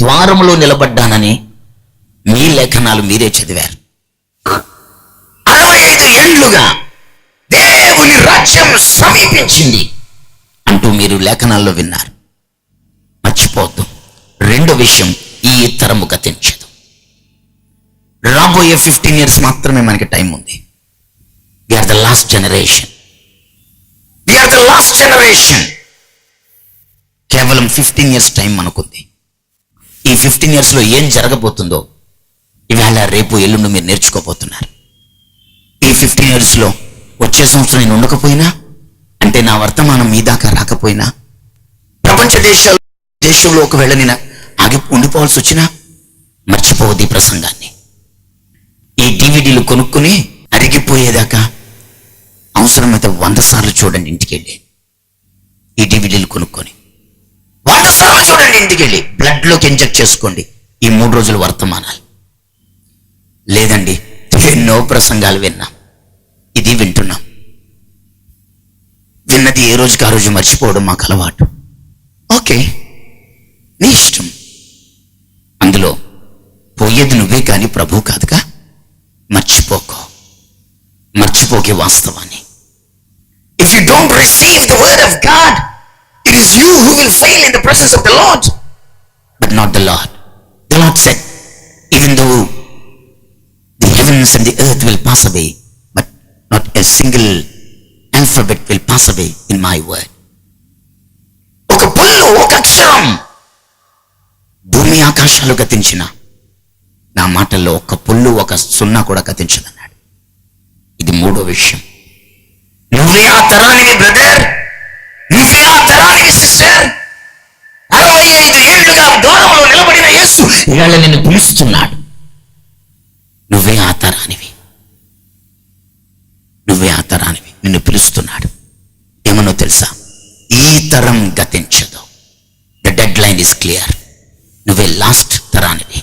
ద్వారములో నిలబడ్డానని మీ లేఖనాలు మీరే చదివారు. అరవై ఐదు ఏండ్లుగా దేవుని రాజ్యం సమీపించింది అంటూ మీరు లేఖనాల్లో విన్నారు. మర్చిపోద్దు రెండో విషయం ఈ తరము గతించదు. రాబోయే ఫిఫ్టీన్ ఇయర్స్ మాత్రమే మనకి టైం ఉంది. Are the last generation are the last generation కేవలం ఫిఫ్టీన్ ఇయర్స్ టైం మనకుంది. ఈ ఫిఫ్టీన్ ఇయర్స్లో ఏం జరగబోతుందో ఇవాళ రేపు ఎల్లుండి మీరు నేర్చుకోబోతున్నారు. ఈ ఫిఫ్టీన్ ఇయర్స్లో వచ్చే సంవత్సరం నేను ఉండకపోయినా అంటే నా వర్తమానం మీ దాకా రాకపోయినా ప్రపంచ దేశాలు దేశంలో ఒకవేళ నేను ఆగి ఉండిపోవాల్సి వచ్చినా మర్చిపోవద్దు ఈ ప్రసంగాన్ని. ఈ డివిడీలు కొనుక్కుని అరిగిపోయేదాకా అవసరమైతే వంద సార్లు చూడండి ఇంటికి వెళ్ళి ఈ డివిడీలు కొనుక్కొని చూడండి వెళ్ళి ఇంజెక్ట్ చేసుకోండి. ఈ మూడు రోజులు వర్తమానాలు. లేదండి ఎన్నో ప్రసంగాలు విన్నాం. ఇది వింటున్నాం. విన్నది ఏ రోజుకి ఆ రోజు మర్చిపోవడం మాకు అలవాటు. ఓకే నీ ఇష్టం. అందులో పోయేది నువ్వే కానీ ప్రభు కాదుగా? మర్చిపోకో. మర్చిపోకే వాస్తవాన్ని. If you don't receive the word of God it is you who will fail in the presence of the Lord but not the Lord the Lord said even though the heavens and the earth will pass away but not a single alphabet will pass away in my word. ఒక పుల్లు ఒక అక్షరం భూమి ఆకాశాలు గతించిన. నా మాటల్లో ఒక పుల్లు ఒక సున్నా కూడా గతించదన్నాడు. ఇది మూడో విషయం. నువ్వే ఆ తరానివి బ్రదర్ ఇవాళ నిన్ను పిలుస్తున్నాడు. నువ్వే ఆ తరానివి. నువ్వే ఆ తరానివి. నిన్ను పిలుస్తున్నాడు. ఏమనో తెలుసా? ఈ తరం గతించదు. The deadline is clear నువ్వే లాస్ట్ తరానివి.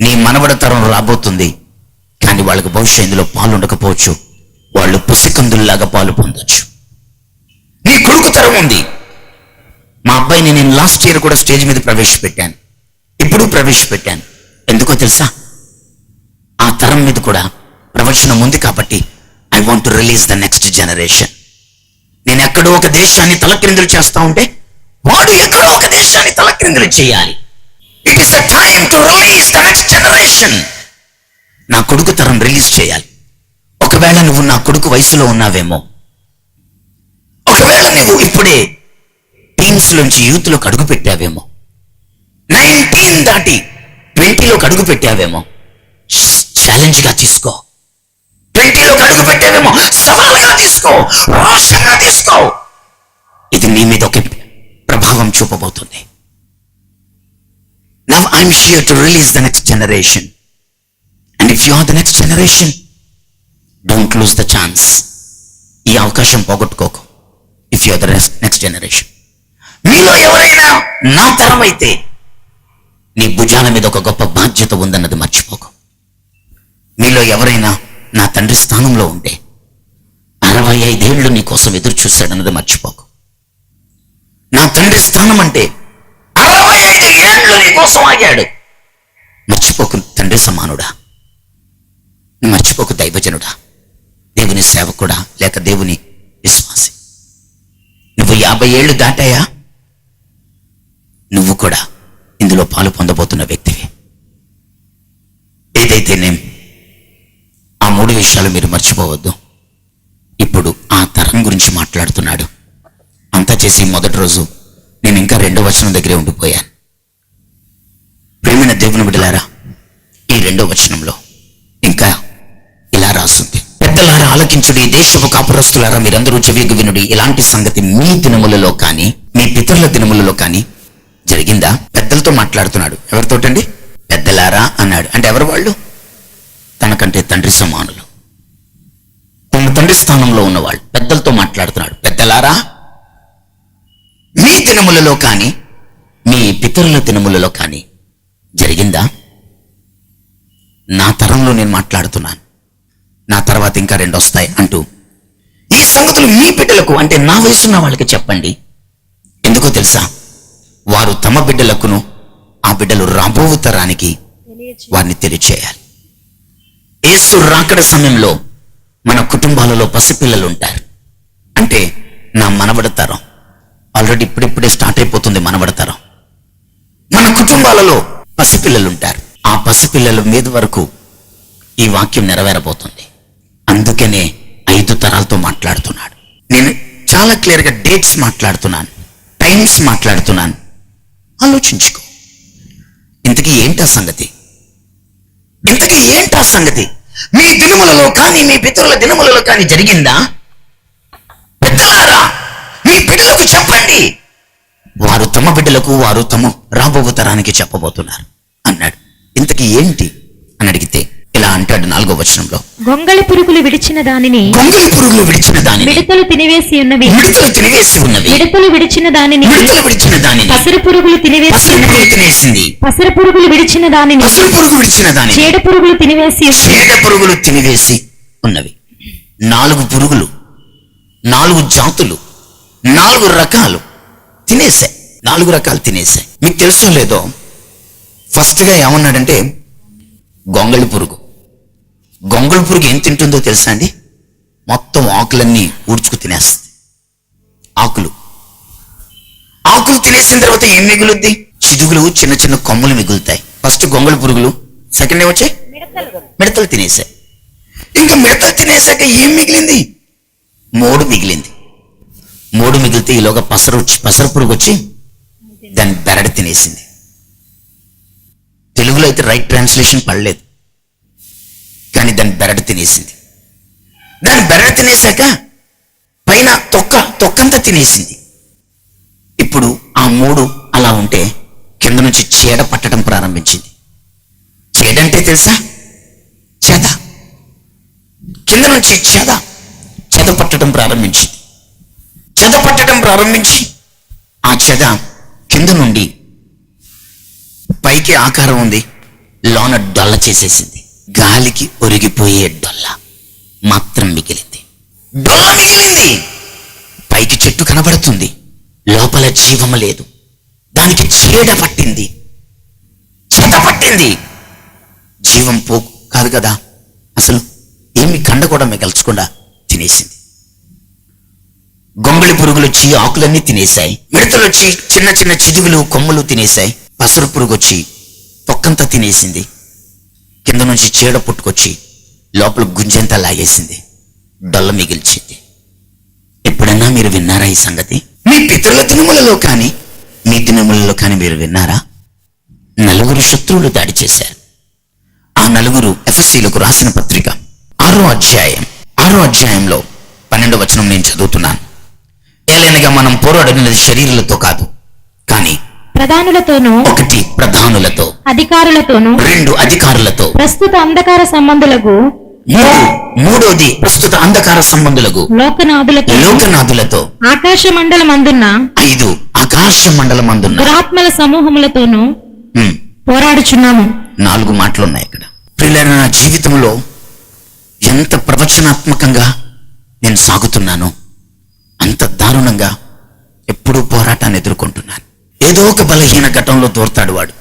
నీ మనవడ తరం రాబోతుంది. కానీ వాళ్ళకి బహుశా ఇందులో పాలు ఉండకపోవచ్చు. వాళ్ళు పుసికందుల్లాగా పాలు పొందొచ్చు. నీ కొడుకు తరం ఉంది. మా అబ్బాయిని నేను లాస్ట్ ఇయర్ కూడా స్టేజ్ మీద ప్రవేశపెట్టాను. ఇప్పుడు ప్రవేశపెట్టాను. ఎందుకో తెలుసా? ఆ తరం మీద కూడా ప్రవచనం ఉంది కాబట్టి I want to release the next generation నేను ఎక్కడో ఒక దేశాన్ని తలక్రిందులు చేస్తా ఉంటే వాడు ఎక్కడో ఒక దేశాన్ని తలక్రిందులు చేయాలి. It is the time to release the next generation నా కొడుకు తరం రిలీజ్ చేయాలి. ఒకవేళ నువ్వు నా కొడుకు వయసులో ఉన్నావేమో ఒకవేళ నువ్వు ఇప్పుడే టీమ్స్ నుంచి యూత్లోకి అడుగు పెట్టావేమో నైన్టీన్ దాటి ట్వంటీలోకి అడుగు పెట్టావేమో? ఛాలెంజ్గా తీసుకో. ట్వంటీలోకి అడుగు పెట్టావేమో? సవాలుగా తీసుకో. రోషంగా తీసుకో. ఇది నీ మీద ఒక ప్రభావం చూపబోతుంది. Now I'm sure to release the next generation and if you are the next generation don't lose the chance ఈ అవకాశం పోగొట్టుకోకు. If you are the next generation మీలో ఎవరైనా నా తరం అయితే నీ భుజాల మీద ఒక గొప్ప బాధ్యత ఉందన్నది మర్చిపోకు. మీలో ఎవరైనా నా తండ్రి స్థానంలో ఉంటే అరవై ఐదేళ్ళు నీ కోసం ఎదురు చూశాడన్నది మర్చిపోకు. నా తండ్రి స్థానం అంటే అరవై ఐదు ఏళ్ళు నీ కోసం ఆగాడు. మర్చిపోకు తండ్రి సమానుడా. మర్చిపోకు దైవజనుడా. దేవుని సేవకుడా లేక దేవుని విశ్వాసి. నువ్వు యాభై ఏళ్ళు దాటాయా? నువ్వు కూడా ఇందులో పాలు పొందబోతున్న వ్యక్తివి. ఏదైతేనేం ఆ మూడు విషయాలు మీరు మర్చిపోవద్దు. ఇప్పుడు ఆ తరం గురించి మాట్లాడుతున్నాడు. అంతా చేసి మొదటి రోజు నేను ఇంకా రెండో వచనం దగ్గరే ఉండిపోయాను ప్రేమైన దేవుని బిడ్డలారా ఈ రెండో వచనంలో ఇంకా ఇలా రాస్తుంది పెద్దలారా ఆలకించుడి దేశపు కాపురస్తులారా మీరందరూ చెవిగు వినుడి ఇలాంటి సంగతి మీ దినములలో కానీ మీ పితరుల దినములలో కానీ జరిగిందా? పెద్దలతో మాట్లాడుతున్నాడు. ఎవరితోటండి? పెద్దలారా అన్నాడు. అంటే ఎవరు వాళ్ళు? తనకంటే తండ్రి సమానులు. తన తండ్రి స్థానంలో ఉన్నవాళ్ళు. పెద్దలతో మాట్లాడుతున్నాడు. పెద్దలారా? మీ దినములలో కానీ మీ పితరుల దినములలో కానీ జరిగిందా? నా తరంలో నేను మాట్లాడుతున్నాను. నా తర్వాత ఇంకా రెండు వస్తాయి అంటూ ఈ సంగతులు మీ బిడ్డలకు అంటే నా వయసున్న వాళ్ళకి చెప్పండి. ఎందుకో తెలుసా? వారు తమ బిడ్డలకును ఆ రాబోవు తరానికి వారిని తెలియచేయాలి ఏసు రాకడ సమయంలో మన కుటుంబాలలో పసిపిల్లలు ఉంటారు అంటే నా మనవడ తరం. ఆల్రెడీ ఇప్పుడిప్పుడే స్టార్ట్ అయిపోతుంది మనవడ తరం. మన కుటుంబాలలో పసిపిల్లలు ఉంటారు ఆ పసిపిల్లల మీద వరకు ఈ వాక్యం నెరవేరబోతుంది. అందుకనే ఐదు తరాలతో మాట్లాడుతున్నాడు. నేను చాలా క్లియర్గా డేట్స్ మాట్లాడుతున్నాను. టైమ్స్ మాట్లాడుతున్నాను. ఆలోచించుకో. ఇంతకీ ఏంటా సంగతి? ఇంతకీ ఏంటా సంగతి? మీ దినములలో కానీ మీ పితరుల దినములలో కానీ జరిగిందా? పెద్దలారా మీ బిడ్డలకు చెప్పండి. వారు తమ బిడ్డలకు వారు తమ రాబోవు తరానికి చెప్పబోతున్నారు అన్నాడు. ఇంతకీ ఏంటి? అని అడిగితే ఇలా అంటాడు నాలుగో వచనంలో. గొంగళి పురుగులు విడిచిన దానిని గొంగళి పురుగులు విడిచిన దానిని. మిడతలు తినివేసి ఉన్నవి. మిడతలు తినివేసి ఉన్నవి. మిడతలు విడిచిన దానిని మిడతలు విడిచిన దానిని. పసరు పురుగులు తినివేసి పసరు ఉన్నవి పురుగు తినేసింది. పసరు పురుగులు విడిచిన దానిని. పసరు పురుగు విడిచిన దానిని. చీడ పురుగులు తినివేసి చీడ పురుగులు తినివేసి ఉన్నవి. నాలుగు పురుగులు నాలుగు జాతులు నాలుగు రకాలు తినేసాయి నాలుగు రకాలు తినేసాయి మీకు తెలుసో లేదో ఫస్ట్గా ఏమన్నాడంటే గొంగళి పురుగు. గొంగళ పురుగు ఏం తింటుందో తెలుసా అండి? మొత్తం ఆకులన్నీ ఊడ్చుకు తినేస్తుంది. ఆకులు. ఆకులు తినేసిన తర్వాత ఏం మిగులుద్ది? చిదుగులు చిన్న చిన్న కొమ్మలు మిగులుతాయి. ఫస్ట్ గొంగళ పురుగులు సెకండ్ ఏమొచ్చాయి మిడతలు తినేసాయి. ఇంకా మిడతలు తినేసాక ఏం మిగిలింది? మోడు మిగిలింది. మోడు మిగిలితే ఈలోగా పసరు వచ్చి పసరు పురుగు వచ్చి దాన్ని బెరడు తినేసింది. తెలుగులో అయితే రైట్ ట్రాన్స్లేషన్ పడలేదు. కానీ దాని బెరడు తినేసింది. దాని బెరడు తినేసాక పైన తొక్క తొక్కంతా తినేసింది. ఇప్పుడు ఆ మూడు అలా ఉంటే కింద నుంచి చీడ పట్టడం ప్రారంభించింది. చీడంటే తెలుసా? చెద. కింద నుంచి చెద చెద పట్టడం ప్రారంభించింది. చెద పట్టడం ప్రారంభించి ఆ చెద కింద నుండి పైకి ఆకారం ఉంది లోన డొల్ల చేసేసింది. గాలికి ఒరిగిపోయే డొల్ల మాత్రం మిగిలింది. డొల్ల మిగిలింది. పైకి చెట్టు కనబడుతుంది. లోపల జీవము లేదు. దానికి చీడ పట్టింది. చెద పట్టింది. జీవం పో కాదు కదా. అసలు ఏమి కండ కూడా మిగల్చకుండా తినేసింది. గొంగళి పురుగులు వచ్చి ఆకులన్నీ తినేశాయి. మిడతలు వచ్చి చిన్న చిన్న చిదుగులు కొమ్మలు తినేశాయి. పసరు పురుగు వచ్చి తొక్కంతా తినేసింది. కింద నుంచి చీడ పుట్టుకొచ్చి లోపల గుంజంతా లాగేసింది. డొల్ల మిగిల్చింది. ఎప్పుడన్నా మీరు విన్నారా ఈ సంగతి? మీ పితరుల దినములలో కానీ మీ దినములలో కానీ మీరు విన్నారా? నలుగురు శత్రువులు దాడి చేశారు. ఆ నలుగురు ఎఫ్ఎస్సీలకు రాసిన పత్రిక. ఆరో అధ్యాయం. ఆరో అధ్యాయంలో పన్నెండు వచనం నేను చదువుతున్నాను. ఏలైనగా మనం పోరాడినది శరీరాలతో కాదు ప్రధానులతోనూ ఒకటి ప్రధానులతో అధికారులతోనూ రెండు అధికారులతో ప్రస్తుత అంధకార సంబంధులకు మూడు మూడోది ప్రస్తుత అంధకార సంబంధులకు లోకనాథులతో లోకనాథులతో ఆకాశ మండలం అందున్న ఐదు ఆకాశ మండలం అందున్న దురాత్మల సమూహములతోనూ పోరాడుచున్నాము. నాలుగు మాటలు ఉన్నాయి ఇక్కడ. ప్రియులైన నా జీవితంలో ఎంత ప్రవచనాత్మకంగా నేను సాగుతున్నానో అంత దారుణంగా ఎప్పుడూ పోరాటాన్ని ఎదుర్కొంటున్నాను. ఏదో ఒక బలహీన ఘటంలో దూరతాడు వాడు.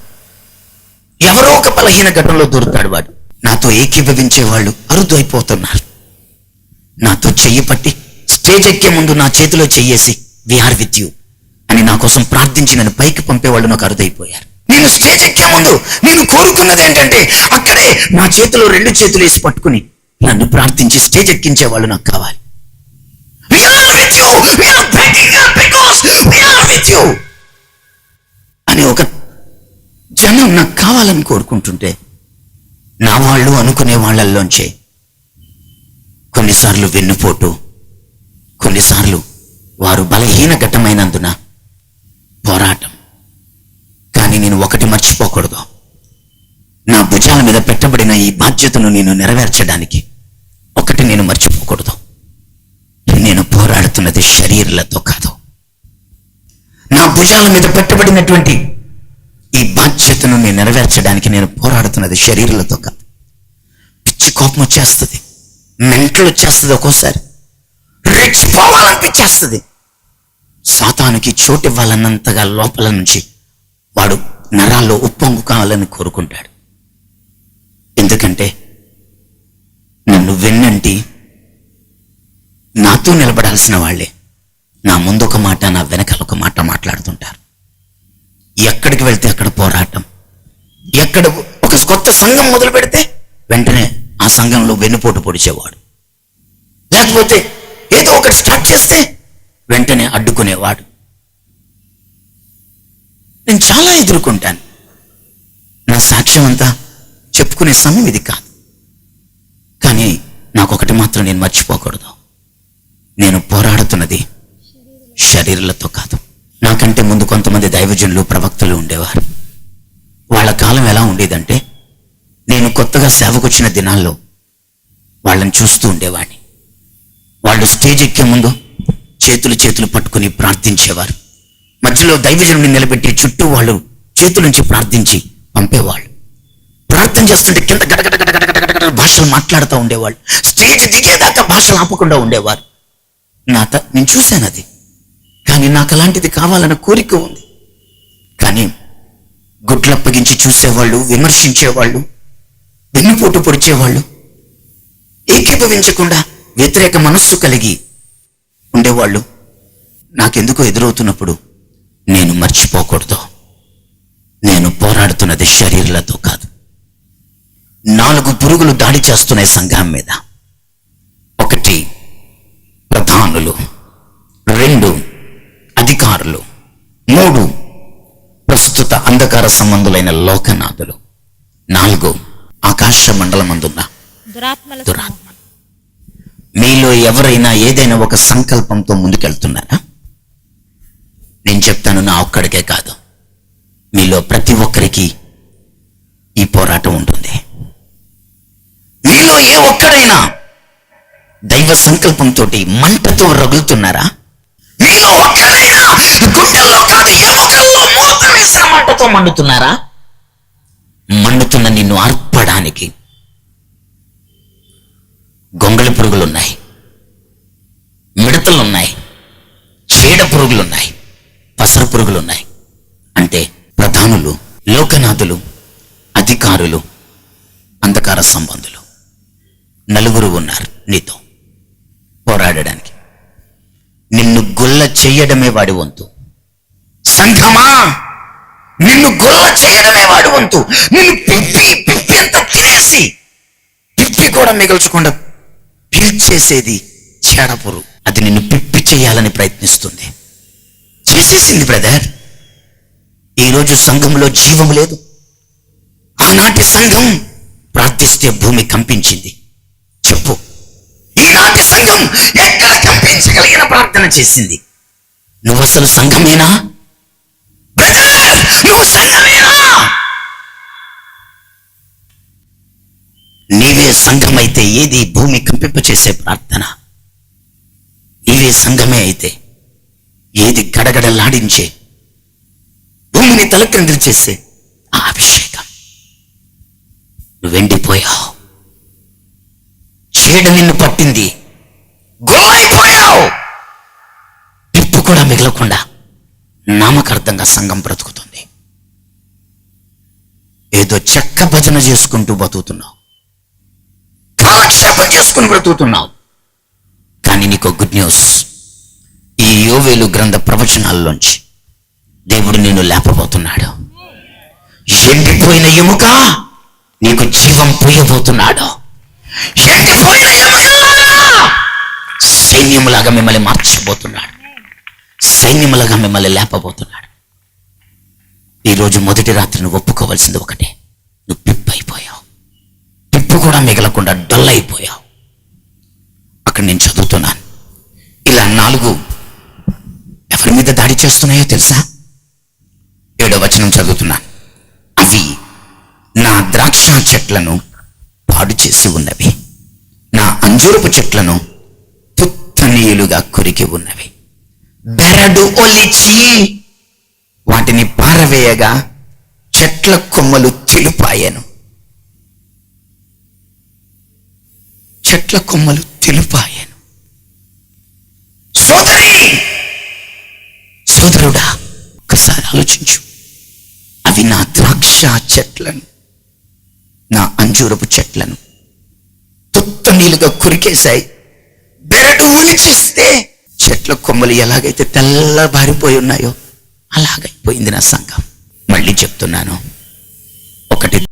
ఎవరో ఒక బలహీన ఘటంలో దూరతాడు వాడు. నాతో ఏకీభవించే వాళ్ళు అరుదు అయిపోతున్నారు నాతో చెయ్యి పట్టి స్టేజ్ ఎక్కే ముందు నా చేతిలో చెయ్యేసి విఆర్ విత్ యూ అని నా కోసం ప్రార్థించి నన్ను పైకి పంపేవాళ్ళు నాకు అరుదైపోయారు. నేను స్టేజ్ ఎక్కే ముందు నేను కోరుకున్నది ఏంటంటే అక్కడే నా చేతిలో రెండు చేతులు వేసి పట్టుకుని నన్ను ప్రార్థించి స్టేజ్ ఎక్కించే వాళ్ళు నాకు కావాలి. జనం నాకు కావాలని కోరుకుంటుంటే నా వాళ్ళు అనుకునే వాళ్ళల్లోంచే కొన్నిసార్లు వెన్నుపోటు కొన్నిసార్లు వారు బలహీన ఘట్టమైనందున పోరాటం. కానీ నేను ఒకటి మర్చిపోకూడదు. నా భుజాల మీద పెట్టబడిన ఈ బాధ్యతను నేను నెరవేర్చడానికి ఒకటి నేను మర్చిపోకూడదు. నేను పోరాడుతున్నది శరీరాలతో కాదు. నా భుజాల మీద పెట్టబడినటువంటి ఈ బాధ్యతను నేను నెరవేర్చడానికి నేను పోరాడుతున్నది శరీరాలతో కాదు. పిచ్చి కోపం వచ్చేస్తుంది. మెంటలు వచ్చేస్తుంది ఒక్కోసారి. రెచ్చిపోవాలనిపించేస్తుంది సాతానికి చోటు ఇవ్వాలన్నంతగా లోపల నుంచి వాడు నరాల్లో ఉప్పొంగు కావాలని కోరుకుంటాడు. ఎందుకంటే నన్ను వెన్నంటి నాతో నిలబడాల్సిన వాళ్ళే. నా ముందు ఒక మాట నా వెనకాల ఒక మాట మాట్లాడుతుంటారు. ఎక్కడికి వెళ్తే అక్కడ పోరాటం? ఎక్కడ ఒక కొత్త సంఘం మొదలు పెడితే వెంటనే ఆ సంఘంలో వెన్నుపోటు పొడిచేవాడు. లేకపోతే ఏదో ఒకటి స్టార్ట్ చేస్తే వెంటనే అడ్డుకునేవాడు. నేను చాలా ఎదుర్కొంటాను. నా సాక్ష్యం అంతా చెప్పుకునే సమయం ఇది కాదు. కానీ నాకొకటి మాత్రం నేను మర్చిపోకూడదు. నేను పోరాడుతున్నది శరీరాలతో కాదు. నాకంటే ముందు కొంతమంది దైవజనులు ప్రవక్తలు ఉండేవారు. వాళ్ళ కాలం ఎలా ఉండేదంటే నేను కొత్తగా సేవకొచ్చిన దినాల్లో వాళ్ళని చూస్తూ ఉండేవాడిని. వాళ్ళు స్టేజ్ ఎక్కే ముందు చేతులు చేతులు పట్టుకుని ప్రార్థించేవారు. మధ్యలో దైవజనుని నిలబెట్టి చుట్టూ వాళ్ళు చేతుల నుంచి ప్రార్థించి పంపేవాళ్ళు. ప్రార్థన చేస్తుంటే కింద గడగడ భాషలు మాట్లాడుతూ ఉండేవాళ్ళు. స్టేజ్ దిగేదాకా భాషలు ఆపకుండా ఉండేవారు. నాత నేను చూశాను అది. కానీ నాకు అలాంటిది కావాలన్న కోరిక ఉంది. కానీ గుడ్లప్పగించి చూసేవాళ్ళు విమర్శించేవాళ్ళు వెన్నుపోటు పొడిచేవాళ్ళు ఏకీభవించకుండా వ్యతిరేక మనస్సు కలిగి ఉండేవాళ్ళు నాకెందుకో ఎదురవుతున్నప్పుడు నేను మర్చిపోకూడదు. నేను పోరాడుతున్నది శరీరాలతో కాదు. నాలుగు పురుగులు దాడి చేస్తున్నాయి సంఘం మీద. ఒకటి ప్రధానులు రెండు మూడు ప్రస్తుత అంధకార సంబంధులైన లోకనాథులు. నాలుగు ఆకాశ మండలమందున్న దురాత్మల దురాత్మ. మీలో ఎవరైనా ఏదైనా ఒక సంకల్పంతో ముందుకెళ్తున్నారా? నేను చెప్తాను నా ఒక్కడికే కాదు. మీలో ప్రతి ఒక్కరికి ఈ పోరాటం ఉంటుంది. మీలో ఏ ఒక్కడైనా దైవ సంకల్పంతో మంటతో రగులుతున్నారా? వేసిన మండుతున్నారా? మండుతున్న నిన్ను అర్పడానికి గొంగళి పురుగులున్నాయి. మిడతలున్నాయి. చీడ పురుగులున్నాయి. పసర పురుగులున్నాయి. అంటే ప్రధానులు లోకనాథులు అధికారులు అంధకార సంబంధులు. నలుగురు ఉన్నారు నీతో పోరాడడానికి. నిన్ను గుల్ల చేయడమే వాడి వంతు. సంఘమా! నిన్ను గొల్ల చేయడమే వాడు వంతు. నిన్ను పిప్పి పిప్పి అంత తినేసి పిప్పి కూడా మిగల్చకుండా పీల్చేసేది చెడపురు అది నిన్ను పిప్పి చేయాలని ప్రయత్నిస్తుంది. చేసేసింది బ్రదర్. ఈరోజు సంఘంలో జీవం లేదు. ఆనాటి సంఘం ప్రార్థిస్తే భూమి కంపించింది. చెప్పు. ఈనాటి సంఘం ఎక్కడ కంపించగలిగిన ప్రార్థన చేసింది? నువ్వు అసలు సంఘమేనా? బ్రదర్! నువ్వు సంఘమేనా నీవే సంఘమైతే ఏది భూమి కంపింపచేసే ప్రార్థన? నీవే సంఘమే అయితే ఏది గడగడలాడించే? భూమిని తలక్రిందులు చేసే ఆ అభిషేకం. నువ్వు ఎండిపోయావు చీడ నిన్ను పట్టింది. గొల్లైపోయావు పిప్పు కూడా మిగలకుండా నామకార్థంగా సంఘం బ్రతుకు ఏదో చెక్క భజన చేసుకుంటూ బతుకుతున్నావు. కాలక్షేపం చేసుకుని బ్రతుకుతున్నావు. కానీ నీకు గుడ్ న్యూస్ ఈ యోవేలు గ్రంథ ప్రవచనాల్లోంచి దేవుడు నిన్ను లేపబోతున్నాడు. ఎండిపోయిన ఎముక నీకు జీవం పోయబోతున్నాడు. ఎండిపోయిన సైన్యములాగా మిమ్మల్ని మార్చబోతున్నాడు. సైన్యములాగా మిమ్మల్ని లేపబోతున్నాడు. ఈరోజు మొదటి రాత్రి నువ్వు ఒప్పుకోవాల్సింది ఒకటే. నువ్వు పిప్పు అయిపోయావు పిప్పు కూడా మిగలకుండా డల్ అయిపోయావు అక్కడ నేను చదువుతున్నాను. ఇలా నాలుగు ఎవరి మీద దాడి చేస్తున్నాయో తెలుసా? ఏడో వచనం చదువుతున్నాను అవి నా ద్రాక్ష చెట్లను పాడు చేసి ఉన్నవి. నా అంజూరపు చెట్లను పుత్తనీయులుగా కొరికి ఉన్నవి. బెరడు ఒలిచి పారవేయగా చెట్ల కొమ్మలు తెలుపాయను. చెట్ల కొమ్మలు తెలుపాయను. సోదరి! సోదరుడా ఒకసారి ఆలోచించు. అవి నా ద్రాక్ష చెట్లను నా అంజూరపు చెట్లను తుత్త నీళ్ళుగా కురికేశాయి. బెరడు ఊనిచేస్తే చెట్ల కొమ్మలు ఎలాగైతే తెల్లబారిపోయి ఉన్నాయో అలాగైపోయింది నా సంఘం. మళ్ళీ చెప్తున్నాను. ఒకటి